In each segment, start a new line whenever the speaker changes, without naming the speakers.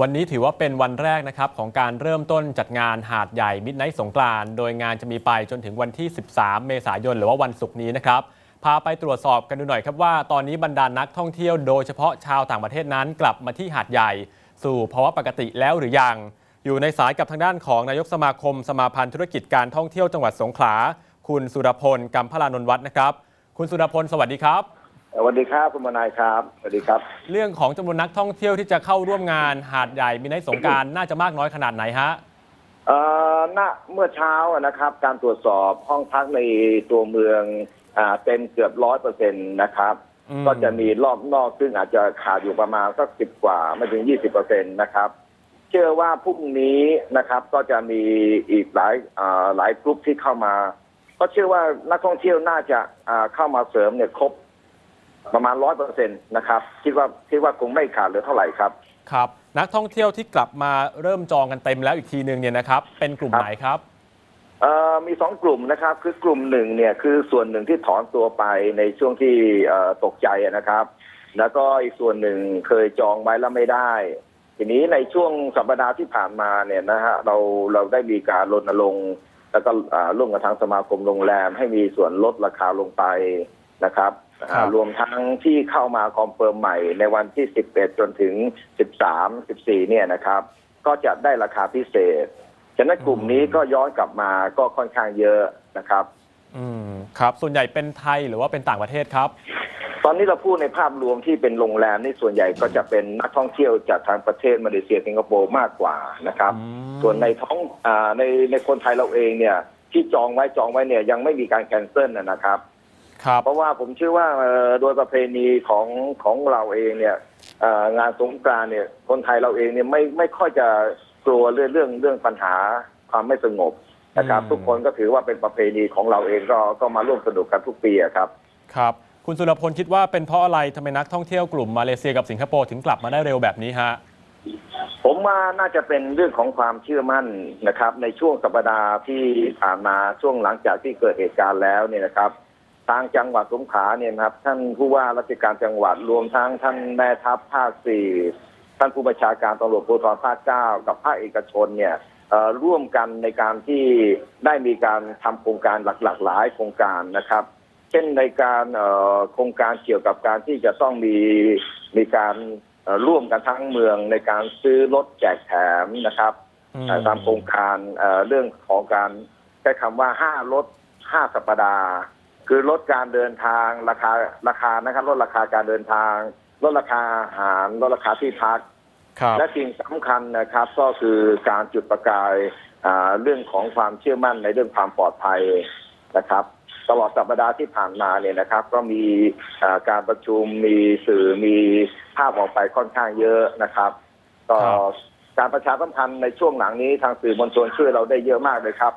วันนี้ถือว่าเป็นวันแรกนะครับของการเริ่มต้นจัดงานหาดใหญ่มิดไนท์สงกรานโดยงานจะมีไปจนถึงวันที่ 13 เมษายน หรือว่าวันศุกร์นี้นะครับ พาไปตรวจสอบกันดูหน่อยครับว่าตอนนี้บรรดานักท่องเที่ยวโดยเฉพาะชาวต่างประเทศนั้นกลับมาที่หาดใหญ่ สู่ภาวะปกติแล้วหรือยัง อยู่ในสายกับทางด้านของนายกสมาคม สมาพันธ์ธุรกิจการท่องเที่ยวจังหวัดสงขลา คุณสุรพลกัมพลานนท์วัฒน์นะครับ คุณสุรพลสวัสดีครับ
สวัสดีครับคุณมนายครับสวัสดีครับ
เรื่องของจำนวนนักท่องเที่ยวที่จะเข้าร่วมงานหาดใหญ่มิดไนท์สงกรารน่าจะมากน้อยขนาดไหนฮะ
เอ่อณเมื่อเช้าอะนะครับ การตรวจสอบห้องพักในตัวเมืองอ่าเต็มเกือบร้อยเปอร์เซ็นต์นะครับ
อืม
ก็จะมีรอบนอกซึ่งอาจจะขาดอยู่ประมาณสักสิบกว่าไม่ถึงยี่สิบเปอร์เซ็นต์นะครับ เชื่อว่าพรุ่งนี้นะครับ ก็จะมีอีกหลายอ่าหลายกลุ่มที่เข้ามา ก็เชื่อว่านักท่องเที่ยวน่าจะอ่าเข้ามาเสริมเนี่ยครบ ประมาณร้อยเปอร์เซ็นต์นะครับคิดว่าคิดว่าคงไม่ขาดเหลือเท่าไหร่ครับ
ครับ นักท่องเที่ยวที่กลับมาเริ่มจองกันเต็มแล้วอีกทีหนึ่งเนี่ยนะครับ เป็นกลุ่ม
ครับ
ไหนครับ
เอ่อมีสองกลุ่มนะครับคือกลุ่มหนึ่งเนี่ยคือส่วนหนึ่งที่ถอนตัวไปในช่วงที่เอ่อตกใจอะนะครับ แล้วก็อีกส่วนหนึ่งเคยจองไว้แล้วไม่ได้ ทีนี้ในช่วงสัปดาห์ที่ผ่านมาเนี่ยนะฮะเราเราได้มีการรณรงค์แล้วก็อ่าร่วมกับทางสมาคมโรงแรมให้มีส่วนลดราคาลงไปนะครับอ่า
ครับ
รวมทั้งที่เข้ามาคอมเฟิร์มใหม่ในวันที่ 11 จนถึง 13 14 เนี่ยนะครับ ก็จะได้ราคาพิเศษ ฉะนั้นกลุ่มนี้ก็ย้อนกลับมาก็ค่อนข้างเยอะนะครับ
อืมครับ ส่วนใหญ่เป็นไทยหรือว่าเป็นต่างประเทศครับ
ตอนนี้เราพูดในภาพรวมที่เป็นโรงแรมนี่ส่วนใหญ่ก็จะเป็นนักท่องเที่ยวจากทางประเทศมาเลเซียสิงคโปร์มากกว่านะครับ
อืม
ส่วนในท้องอาในในคนไทยเราเองเนี่ยที่จองไว้จองไว้เนี่ยยังไม่มีการแคนเซิลนะนะครับ
ครับ
เพราะว่าผมเชื่อว่าเอ่อโดยประเพณีของของเราเองเนี่ยเอ่องานสงกรานต์เนี่ยคนไทยเราเองเนี่ยไม่ไม่ค่อยจะกลัวเรื่องเรื่องเรื่องปัญหาความไม่สงบนะครับ
อืม
ทุกคนก็ถือว่าเป็นประเพณีของเราเองก็ก็มาร่วมสนุกกันทุกปีอะครับ
ครับ คุณสุรพลคิดว่าเป็นเพราะอะไรทำไมนักท่องเที่ยวกลุ่มมาเลเซียกับสิงคโปร์ถึงกลับมาได้เร็วแบบนี้ฮะ
ผมว่าน่าจะเป็นเรื่องของความเชื่อมั่นนะครับ ในช่วงสัปดาห์ที่ผ่านมาช่วงหลังจากที่เกิดเหตุการณ์แล้วเนี่ยนะครับ ทางจังหวัดสงขลาเนี่ยนะครับ ท่านผู้ว่าราชการจังหวัดรวมทั้งท่านแม่ทัพภาคสี่ท่านผู้บัญชาการตำรวจภูธรภาคเก้ากับภาคเอกชนเนี่ยเอ่อร่วมกันในการที่ได้มีการทำโครงการหลากๆหลายโครงการนะครับ เช่นในการเอ่อโครงการเกี่ยวกับการที่จะต้องมีมีการเอ่อร่วมกันทั้งเมืองในการซื้อรถแจกแถมนะครับ
อืม
เอ่อตามโครงการเอ่อเรื่องของการใช้คำว่าห้ารถห้าสัปดาห์ คือลดการเดินทางราคาราคานะครับลดราคาการเดินทาง ลดราคาอาหารลดราคาที่พัก
ครับ
และสิ่งสำคัญนะครับก็คือการจุดประกายอ่าเรื่องของความเชื่อมั่นในเรื่องความปลอดภัยนะครับ ตลอดสัปดาห์ที่ผ่านมาเนี่ยนะครับ ก็มีอ่าการประชุมมีสื่อมีภาพออกไปค่อนข้างเยอะนะครับก็
ครับ
การประชาสัมพันธ์ในช่วงหลังนี้ทางสื่อมวลชนช่วยเราได้เยอะมากเลยครับ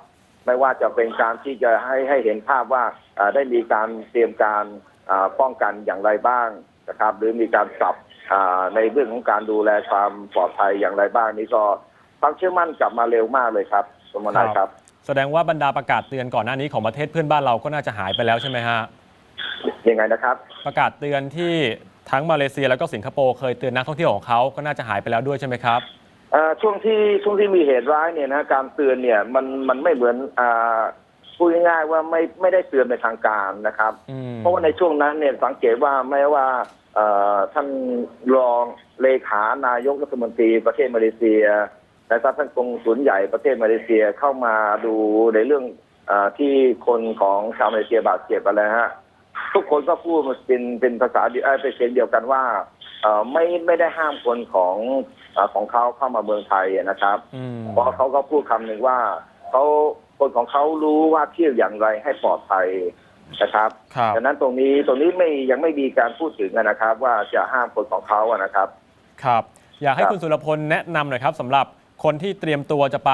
ไม่ว่าจะเป็นการที่จะให้ให้เห็นภาพว่าอ่าได้มีการเตรียมการอ่าป้องกันอย่างไรบ้างนะครับ หรือมีการปรับอ่าในเรื่องของการดูแลความปลอดภัยอย่างไรบ้างนี่ก็ความเชื่อมั่นกลับมาเร็วมากเลยครับ สมนายครับ
แสดงว่าบรรดาประกาศเตือนก่อนหน้านี้ของประเทศเพื่อนบ้านเราก็น่าจะหายไปแล้วใช่ไหมฮะ
ยังไงนะครับ
ประกาศเตือนที่ทั้งมาเลเซียแล้วก็สิงคโปร์เคยเตือนนักท่องเที่ยวของเขาก็น่าจะหายไปแล้วด้วยใช่ไหมครับ
เอ่อ ช่วงที่ช่วงที่มีเหตุร้ายเนี่ยนะการเตือนเนี่ยมันมันไม่เหมือนอ่าพูดง่ายๆว่าไม่ไม่ได้เตือนในทางการนะครับ
อืม
เพราะว่าในช่วงนั้นเนี่ยสังเกตว่าแม้ว่าเอ่อท่านรองเลขานายกรัฐมนตรีประเทศมาเลเซียนะครับท่านกงสุลใหญ่ประเทศมาเลเซียเข้ามาดูในเรื่องเออที่คนของชาวมาเลเซียบาดเจ็บอะไรฮะทุกคนก็พูดเป็นเป็นภาษาเดียวเอ่อเป็นเสียงเดียวกันว่าเอ่อไม่ไม่ได้ห้ามคนของเออ ของเขาเข้ามาเมืองไทยนะครับ
อืม
เพราะเขาก็พูดคำหนึ่งว่าเขาคนของเขารู้ว่าเที่ยวอย่างไรให้ปลอดภัยนะครับ
ครับ
ดังนั้นตรงนี้ตรงนี้ไม่ยังไม่มีการพูดถึงนะครับ ว่าจะห้ามคนของเขาอะนะครับ
ครับ อยากให้
ครับ
คุณสุรพลแนะนำหน่อยครับสำหรับคนที่เตรียมตัวจะไป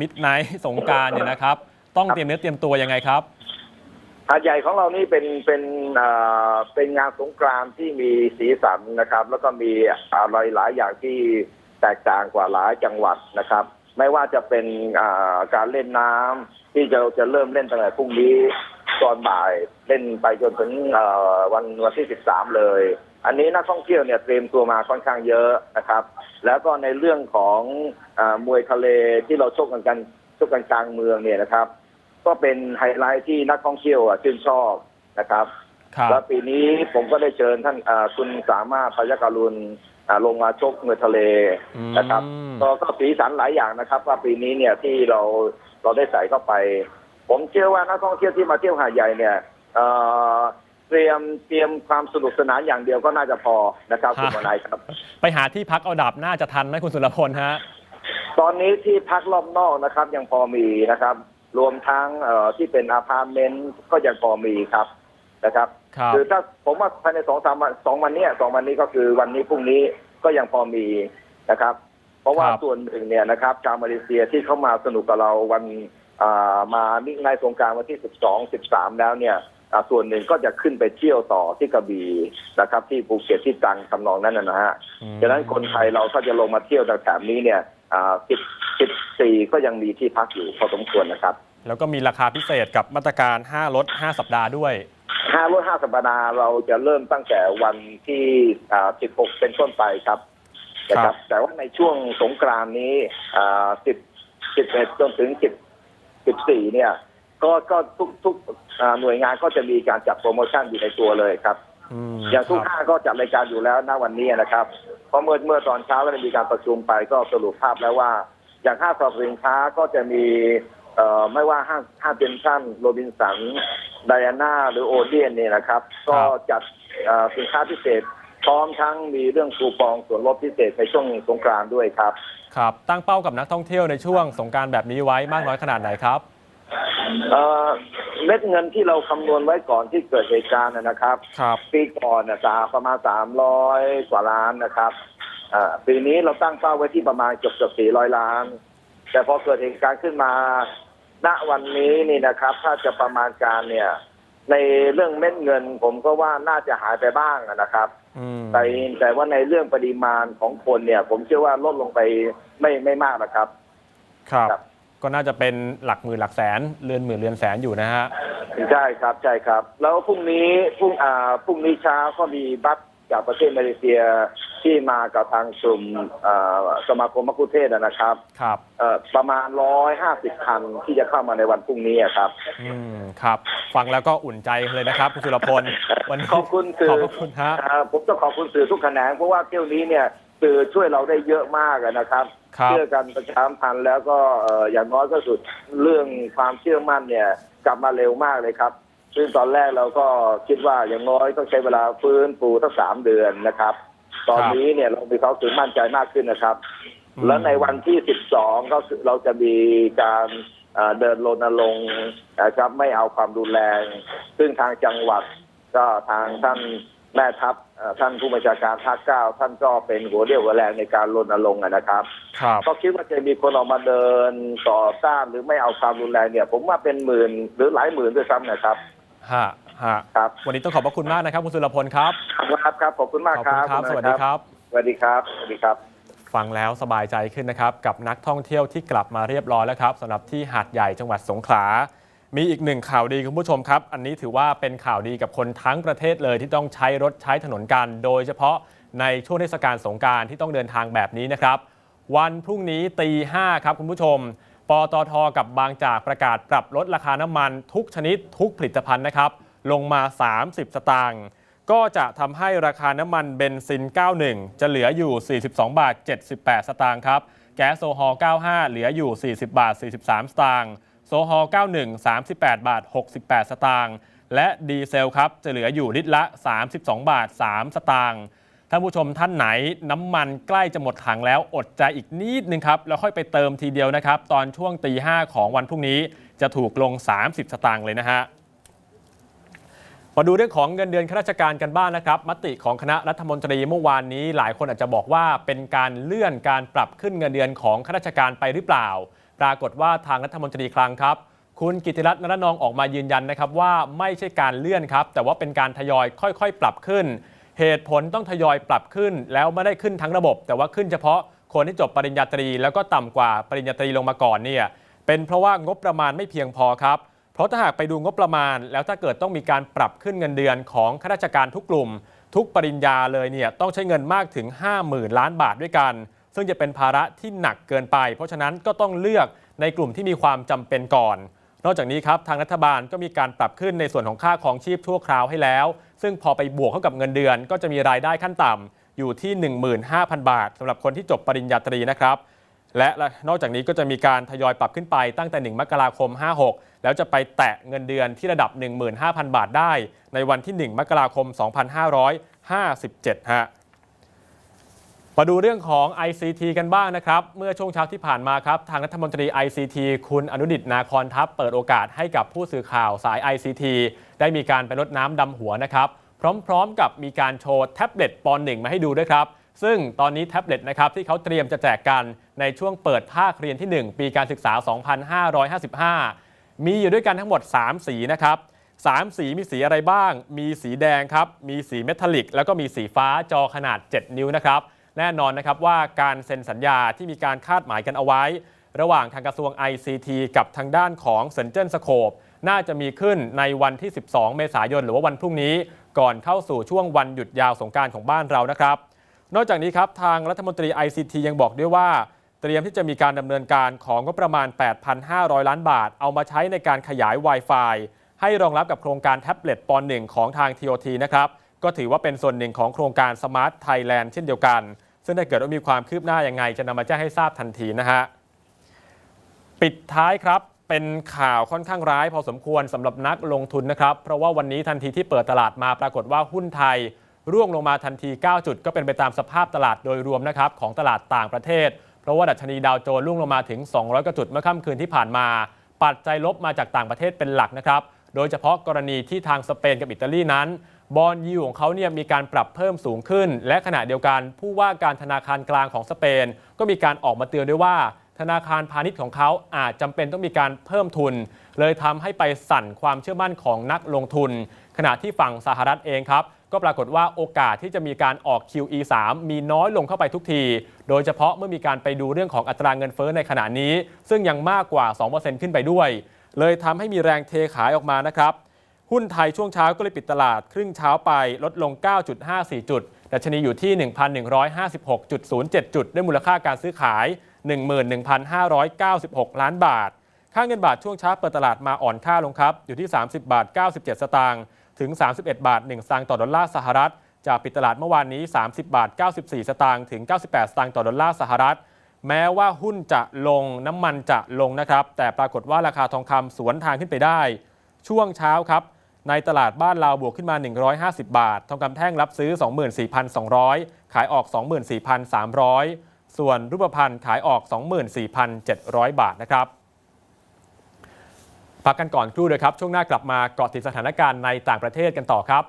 มิดไนท์สงกรารเนี่ยนะครับ ต้องเตรียมเนื้อเตรียมตัวยังไงครับ
หาดใหญ่ของเรานี่เป็นเป็นเอ่อเป็นงานสงกรานต์ที่มีสีสันนะครับ แล้วก็มีอะไรหลายอย่างที่ แตกต่างกว่าหลายจังหวัดนะครับ ไม่ว่าจะเป็นอ่าการเล่นน้ำที่จะจะเริ่มเล่นตั้งแต่พรุ่งนี้ตอนบ่ายเล่นไปจนถึงเอ่อวันวันที่ 13 เลย อันนี้นักท่องเที่ยวเนี่ยเตรียมตัวมาค่อนข้างเยอะนะครับ แล้วก็ในเรื่องของอามวยทะเลที่เราชกกันกันชกกันกลางเมืองเนี่ยนะครับ ก็เป็นไฮไลท์ที่นักท่องเที่ยวอะชื่นชอบนะครับ
ครับ
แล้วปีนี้ผมก็ได้เชิญท่านอ่าคุณสามารถพยการุณอ่า ลงมาชกมวยทะเลนะครับ
อืม
ก็ก็สีสันหลายอย่างนะครับ ว่าปีนี้เนี่ยที่เราเราได้ใส่เข้าไป ผมเชื่อว่านักท่องเที่ยวที่มาเที่ยวหาดใหญ่เนี่ยเอ่อเตรียมเตรียมความสนุกสนานอย่างเดียวก็น่าจะพอนะครับคุณ
ฮะ
วนัยครับ
ไปหาที่พักเอาดับน่าจะทันไหมคุณสุรพลฮะ
ตอนนี้ที่พักรอบนอกนะครับ ยังพอมีนะครับ รวมทั้งเอ่อที่เป็นอาพาร์ตเมนต์ก็ยังพอมีครับ นะครับ
ครับ
คือถ้าผมว่าภายในสองสามวันสองวันเนี้ยสองวันนี้ก็คือวันนี้พรุ่งนี้ก็ยังพอมีนะครับ เพราะว่า
ครับ
ส่วนหนึ่งเนี่ยนะครับชาวมาเลเซียที่เข้ามาสนุกกับเราวันอ่ามานิ่งในสงกรารวันที่12 13แล้วเนี่ยอ่าส่วนหนึ่งก็จะขึ้นไปเที่ยวต่อที่กระบี่นะครับ ที่ภูเก็ตที่ตรังทำนองนั้นนะนะฮะ
อืม
ฉะนั้นคนไทยเราถ้าจะลงมาเที่ยวแถบนี้เนี่ยอ่า10 14ก็ยังมีที่พักอยู่พอสมควรนะครับ
แล้วก็มีราคาพิเศษกับมาตรการ 5 ลด 5 สัปดาห์ด้วย
ห้ารถห้าสัปดาห์เราจะเริ่มตั้งแต่วันที่อ่า16เป็นต้นไปครับนะค
ครั
รับบแต่ว่าในช่วงสงกรานต์นี้อ่า10 11จนถึง10 14เนี่ย ก็ก็ทุกทุกอ่าหน่วยงานก็จะมีการจัดโปรโมชั่นอยู่ในตัวเลยครับ
อืม
อย่างทุก
ครับ
ห้างก็จัดรายการอยู่แล้วณวันนี้นะครับ เพราะเมื่อเมื่อตอนเช้าก็ได้มีการประชุมไปก็สรุปภาพแล้วว่า อย่างห้างสรรพสินค้าก็จะมี เอ่อไม่ว่าห้างห้างเซ็นทรัลโรบินสันไดอาน่าหรือโอเดียนเนี่ยนะครับ ก็จัดเอ่อสินค้าพิเศษ พร้อมทั้งมีเรื่องคูปองส่วนลดพิเศษในช่วงสงกรานต์ด้วยครับ
ครับ ตั้งเป้ากับนักท่องเที่ยวในช่วงสงกรารแบบนี้ไว้มากน้อยขนาดไหนครับ
เอ่อเม็ดเงินที่เราคำนวณไว้ก่อนที่เกิดเหตุการณ์นะนะครับ
ครับ
ปีก่อนนะสาประมาณสามร้อยกว่าล้านนะครับอ่าปีนี้เราตั้งเป้าไว้ที่ประมาณเกือบเกือบสี่ร้อยล้าน แต่พอเกิดเหตุการณ์ขึ้นมา ณวันนี้นี่นะครับ ถ้าจะประมาณการเนี่ย ในเรื่องเม็ดเงิน ผมก็ว่าน่าจะหายไปบ้างนะครับ
อืม
แต่แต่ว่าในเรื่องปริมาณของคนเนี่ย ผมเชื่อว่าลดลงไปไม่ไม่มากนะครับ
ครับ
ครับ
ก็น่าจะเป็นหลักหมื่นหลักแสนเรือนหมื่นเรือนแสนอยู่นะฮะ
ใช่ครับใช่ครับ แล้วพรุ่งนี้พรุ่งอ่าพรุ่งนี้เช้าก็มีบัสจากประเทศมาเลเซีย ที่มากับทางกลุ่มอ่าสมาคมมักคุเทศก์นะครับ
ครับ
เอ่อประมาณร้อยห้าสิบคันที่จะเข้ามาในวันพรุ่งนี้อะครับ
อืมครับ ฟังแล้วก็อุ่นใจเลยนะครับคุณสุรพลวันนี้
ขอบคุณสื่อ
ขอบพระคุณฮะ
อ่าผมต้องขอบคุณสื่อทุกแขนงเพราะว่าเที่ยวนี้เนี่ยสื่อช่วยเราได้เยอะมากอะนะครับ
ครับ
เชื่อกันประชาสัมพันธ์แล้วก็เอ่ออย่างน้อยก็สุดเรื่องความเชื่อมั่นเนี่ยกลับมาเร็วมากเลยครับซึ่งตอนแรกเราก็คิดว่าอย่างน้อยต้องใช้เวลาฟื้นฟูตั้งสามเดือนนะครับ ตอนนี้เนี่ยเรามีความรู้สึกมั่นใจมากขึ้นนะครับ
อืม
แล้วในวันที่ 12 ก็คือเราจะมีการเอ่อเดินรณรงค์นะครับไม่เอาความรุนแรง ซึ่งทางจังหวัดก็ทางท่านแม่ทัพเอ่อท่านผู้บัญชาการภาคเก้าท่านก็เป็นหัวเรี่ยวหัวแรงในการรณรงค์อะนะครับ
ครับ
ก็คิดว่าจะมีคนออกมาเดินต่อต้านหรือไม่เอาความรุนแรงเนี่ย ผมว่าเป็นหมื่นหรือหลายหมื่นด้วยซ้ำนะครับ
ฮะฮะ
ครับ
วันนี้ต้องขอบพระคุณมากนะครับ คุณสุรพลครับ
ครับครับขอบคุณมาก
ขอบ
ค
คุณ
รับ
ครับ
ณ
สวัสดีครับ
สวัสดีครับ สวัสดีครับ
ฟังแล้วสบายใจขึ้นนะครับกับนักท่องเที่ยวที่กลับมาเรียบร้อยแล้วครับสำหรับที่หาดใหญ่จังหวัดสงขลา มีอีกหนึ่งข่าวดีคุณผู้ชมครับ อันนี้ถือว่าเป็นข่าวดีกับคนทั้งประเทศเลยที่ต้องใช้รถใช้ถนนกัน โดยเฉพาะในช่วงเทศกาลสงกรารที่ต้องเดินทางแบบนี้นะครับ วันพรุ่งนี้ตีห้าครับคุณผู้ชมป ตทกับบางจากประกาศปรับลดราคาน้ำมันทุกชนิดทุกผลิตภัณฑ์นะครับ ลงมา 30 สตางค์ก็จะทำให้ราคาน้ำมันเบนซิน 91 จะเหลืออยู่ 42 บาท 78 สตางค์ครับ แก๊สโซฮอล์95 เหลืออยู่ 40 บาท 43 สตางค์ โซฮอล์91 38 บาท 68 สตางค์ และดีเซลครับ จะเหลืออยู่ลิตรละ 32 บาท 3 สตางค์ ท่านผู้ชมท่านไหนน้ำมันใกล้จะหมดถังแล้วอดใจอีกนิดนึงครับ แล้วค่อยไปเติมทีเดียวนะครับ ตอนช่วงตีห้าของวันพรุ่งนี้จะถูกลง 30 สตางค์เลยนะฮะมาดูเรื่องของเงินเดือนข้าราชการกันบ้างนะครับ มติของคณะรัฐมนตรีเมื่อวานนี้ หลายคนอาจจะบอกว่าเป็นการเลื่อนการปรับขึ้นเงินเดือนของข้าราชการไปหรือเปล่า ปรากฏว่าทางรัฐมนตรีคลังครับ คุณกิติรัตน์นรนองออกมายืนยันนะครับว่าไม่ใช่การเลื่อนครับ แต่ว่าเป็นการทยอยค่อย ๆ ปรับขึ้น เหตุผลต้องทยอยปรับขึ้น แล้วไม่ได้ขึ้นทั้งระบบ แต่ว่าขึ้นเฉพาะคนที่จบปริญญาตรี แล้วก็ต่ำกว่าปริญญาตรีลงมาก่อนเนี่ยเป็นเพราะว่างบประมาณไม่เพียงพอครับ เพราะถ้าหากไปดูงบประมาณ แล้วถ้าเกิดต้องมีการปรับขึ้นเงินเดือนของข้าราชการทุกกลุ่ม ทุกปริญญาเลยเนี่ยต้องใช้เงินมากถึง 50,000 ล้านบาทด้วยกัน ซึ่งจะเป็นภาระที่หนักเกินไป เพราะฉะนั้นก็ต้องเลือกในกลุ่มที่มีความจำเป็นก่อน นอกจากนี้ครับทางรัฐบาลก็มีการปรับขึ้นในส่วนของค่าของชีพชั่วคราวให้แล้ว ซึ่งพอไปบวกเข้ากับเงินเดือน ก็จะมีรายได้ขั้นต่ำอยู่ที่ 15,000 บาทสำหรับคนที่จบปริญญาตรีนะครับ และนอกจากนี้ก็จะมีการทยอยปรับขึ้นไปตั้งแต่ 1 มกราคม 56 แล้วจะไปแตะเงินเดือนที่ระดับ 15,000 บาทได้ ในวันที่ 1 มกราคม 2557ฮะมาดูเรื่องของ ICT กันบ้างนะครับ เมื่อช่วงเช้าที่ผ่านมาครับ ทางรัฐมนตรี ICT คุณอนุดิตนาคอนทัพเปิดโอกาสให้กับผู้สื่อข่าวสาย ICT ได้มีการไปรดน้ำดำหัวนะครับ พร้อมๆกับมีการโชว์แท็บเล็ตป .1 มาให้ดูด้วยครับ ซึ่งตอนนี้แท็บเล็ตนะครับที่เขาเตรียมจะแจกกันในช่วงเปิดภาคเรียนที่ 1 ปีการศึกษา 2555 มีอยู่ด้วยกันทั้งหมด 3 สีนะครับ3 สีมีสีอะไรบ้าง มีสีแดงครับ มีสีเมทัลลิก แล้วก็มีสีฟ้าจอขนาด 7 นิ้วนะครับ แน่นอนนะครับว่าการเซ็นสัญญาที่มีการคาดหมายกันเอาไว้ ระหว่างทางกระทรวง ICT กับทางด้านของเซนเจ n สโคป น่าจะมีขึ้นในวันที่ 12 เมษายน หรือว่าวันพรุ่งนี้ ก่อนเข้าสู่ช่วงวันหยุดยาวสงการของบ้านเรานะครับ นอกจากนี้ครับทางรัฐมนตรี ICT ยังบอกด้วยว่า เตรียมที่จะมีการดำเนินการของงบประมาณ 8,500 ล้านบาท เอามาใช้ในการขยาย Wi-Fi ให้รองรับกับโครงการแท็บเล็ตป .1 ของทาง TOT นะครับก็ถือว่าเป็นส่วนหนึ่งของโครงการ Smart Thailand เช่นเดียวกัน ซึ่งถ้าเกิดว่ามีความคืบหน้ายังไง จะนำมาแจ้งให้ทราบทันทีนะฮะ ปิดท้ายครับ เป็นข่าวค่อนข้างร้ายพอสมควรสำหรับนักลงทุนนะครับ เพราะว่าวันนี้ทันทีที่เปิดตลาดมาปรากฏว่าหุ้นไทย ร่วงลงมาทันที 9 จุด ก็เป็นไปตามสภาพตลาดโดยรวมนะครับของตลาดต่างประเทศ เพราะว่าดัชนีดาวโจนส์ร่วงลงมาถึง 200กว่าจุดเมื่อค่ำคืนที่ผ่านมา ปัจจัยลบมาจากต่างประเทศเป็นหลักนะครับโดยเฉพาะกรณีที่ทางสเปนกับอิตาลีนั้นบอลยูของเขาเนี่ยมีการปรับเพิ่มสูงขึ้น และขณะเดียวกันผู้ว่าการธนาคารกลางของสเปน ก็มีการออกมาเตือนด้วยว่า ธนาคารพาณิชย์ของเขาอาจจำเป็นต้องมีการเพิ่มทุน เลยทำให้ไปสั่นความเชื่อมั่นของนักลงทุน ขณะที่ฝั่งสหรัฐเองครับก็ปรากฏว่าโอกาสที่จะมีการออก QE 3 มีน้อยลงเข้าไปทุกที โดยเฉพาะเมื่อมีการไปดูเรื่องของอัตราเงินเฟ้อในขณะนี้ ซึ่งยังมากกว่า 2%ขึ้นไปด้วย เลยทำให้มีแรงเทขายออกมานะครับ หุ้นไทยช่วงเช้าก็เลยปิดตลาด ครึ่งเช้าไปลดลง 9.54 จุด ดัชนีอยู่ที่ 1,156.07 จุด ด้วยมูลค่าการซื้อขาย 11,596 ล้านบาท ค่าเงินบาทช่วงเช้าเปิดตลาดมาอ่อนค่าลงครับ อยู่ที่ 30 บาท 97 สตางค์ ถึง 31 บาท 1 สตางค์ต่อดอลลาร์สหรัฐ จากปิดตลาดเมื่อวานนี้ 30 บาท 94 สตางค์ ถึง 98 สตางค์ต่อดอลลาร์สหรัฐ แม้ว่าหุ้นจะลงน้ำมันจะลงนะครับ แต่ปรากฏว่าราคาทองคำสวนทางขึ้นไปได้ ช่วงเช้าครับในตลาดบ้านเราบวกขึ้นมา 150 บาท ทองคำแท่งรับซื้อ 24,200 ขายออก 24,300 ส่วนรูปพรรณขายออก 24,700 บาทนะครับ พักกันก่อนครู่เดียวครับ ช่วงหน้ากลับมาเกาะติดสถานการณ์ในต่างประเทศกันต่อครับ